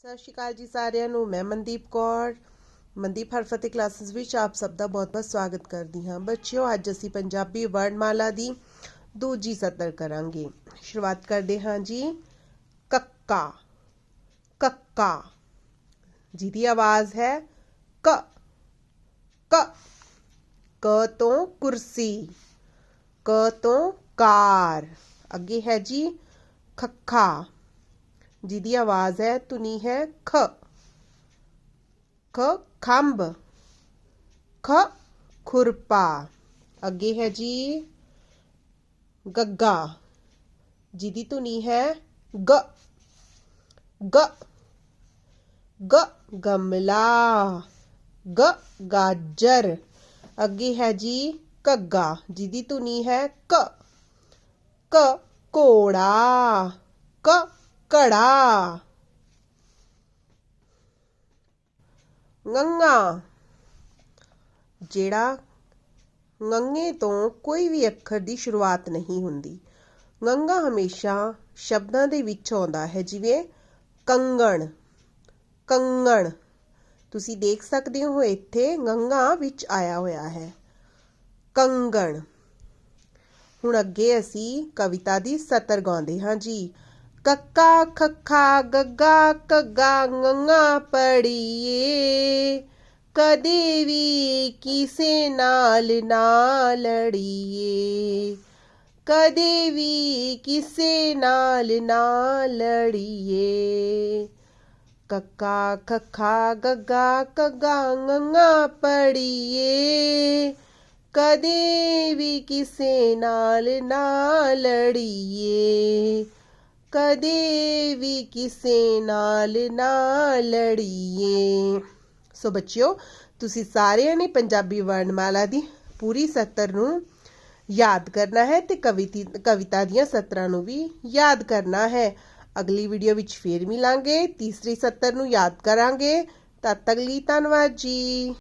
ਸਤਿ ਸ਼੍ਰੀ ਅਕਾਲ ਜੀ ਸਾਰਿਆਂ ਨੂੰ, ਮੈਂ ਮਨਦੀਪ ਕੌਰ। ਮਨਦੀਪ ਹਰਫਤ ਕਲਾਸਿਸ ਵਿੱਚ ਆਪ ਸਭ ਦਾ ਬਹੁਤ-ਬਹੁਤ ਸਵਾਗਤ ਕਰਦੀ ਹਾਂ। ਬੱਚਿਓ, ਅੱਜ ਅਸੀਂ ਪੰਜਾਬੀ ਵਰਣਮਾਲਾ ਦੀ ਦੂਜੀ ਸਤਰ ਕਰਾਂਗੇ। ਸ਼ੁਰੂਆਤ ਕਰਦੇ ਹਾਂ ਜੀ। ਕੱਕਾ ਕੱਕਾ। ਜਿਹਦੀ ਆਵਾਜ਼ ਹੈ ਕ ਕ। ਕ ਤੋਂ ਕੁਰਸੀ, ਕ ਤੋਂ ਕਾਰ। ਅੱਗੇ ਹੈ ਜੀ ਖੱਖਾ। ਜਿਹਦੀ ਆਵਾਜ਼ ਹੈ ਤੁਨੀ ਹੈ ਖ ਖ ਖੰਭ ਖ ਖੁਰਪਾ ਅੱਗੇ ਹੈ ਜੀ ਗੱਗਾ ਜਿਹਦੀ ਤੁਨੀ ਹੈ ਗ ਗ ਗ ਗਮਲਾ ਗ ਗਾਜਰ ਅੱਗੇ ਹੈ ਜੀ ਘੱਗਾ ਜਿਹਦੀ ਤੁਨੀ ਹੈ ਕ ਕ ਘੋੜਾ ਕ ਘੜਾ। ਗੰਗਾ ਜਿਹੜਾ ਗੰਗੇ ਤੋਂ ਕੋਈ ਵੀ ਅੱਖਰ ਦੀ ਸ਼ੁਰੂਆਤ ਨਹੀਂ ਹੁੰਦੀ। ਗੰਗਾ ਹਮੇਸ਼ਾ ਸ਼ਬਦਾਂ ਦੇ ਵਿੱਚ ਆਉਂਦਾ ਹੈ, ਜਿਵੇਂ ਕੰਗਣ ਕੰਗਣ। ਤੁਸੀਂ ਦੇਖ ਸਕਦੇ ਹੋ, ਇੱਥੇ ਗੰਗਾ ਵਿੱਚ ਆਇਆ ਹੋਇਆ ਹੈ। ਕੰਗਣ। ਹੁਣ ਅੱਗੇ ਅਸੀਂ ਕਵਿਤਾ ਦੀ ਸਤਰ ਗਾਉਂਦੇ ਹਾਂ ਜੀ। ਕੱਕਾ, ਖੱਖਾ, ਗੱਗਾ ਕੱਗਾ ngੰਗਾ ਪੜੀਏ। ਕਦੇ ਵੀ ਕਿਸੇ ਨਾਲ ਨਾ ਲੜੀਏ। ਕਦੇ ਵੀ ਕਿਸੇ ਨਾਲ ਨਾ ਲੜੀਏ। ਕੱਕਾ, ਖੱਖਾ, ਗੱਗਾ ਕੱਗਾ ngੰਗਾ ਪੜੀਏ। ਕਦੇ ਵੀ ਕਿਸੇ ਨਾਲ ਨਾ ਲੜੀਏ। ਕਦੇ ਵੀ ਕਿਸੇ ਨਾਲ ਨਾ ਲੜੀਏ। ਸੋ ਬੱਚਿਓ, ਤੁਸੀਂ ਸਾਰਿਆਂ ਨੇ ਪੰਜਾਬੀ ਵਰਣਮਾਲਾ ਦੀ ਪੂਰੀ ਸਤਰ ਨੂੰ ਯਾਦ ਕਰਨਾ ਹੈ ਤੇ ਕਵਿਤੀ, ਕਵਿਤਾ ਦੀਆਂ ਸਤਰਾਂ ਨੂੰ ਵੀ ਯਾਦ ਕਰਨਾ ਹੈ। ਅਗਲੀ ਵੀਡੀਓ ਵਿੱਚ ਫੇਰ ਮਿਲਾਂਗੇ, ਤੀਸਰੀ ਸਤਰ ਨੂੰ ਯਾਦ ਕਰਾਂਗੇ। ਤਦ ਤੱਕ ਲਈ ਧੰਨਵਾਦ ਜੀ।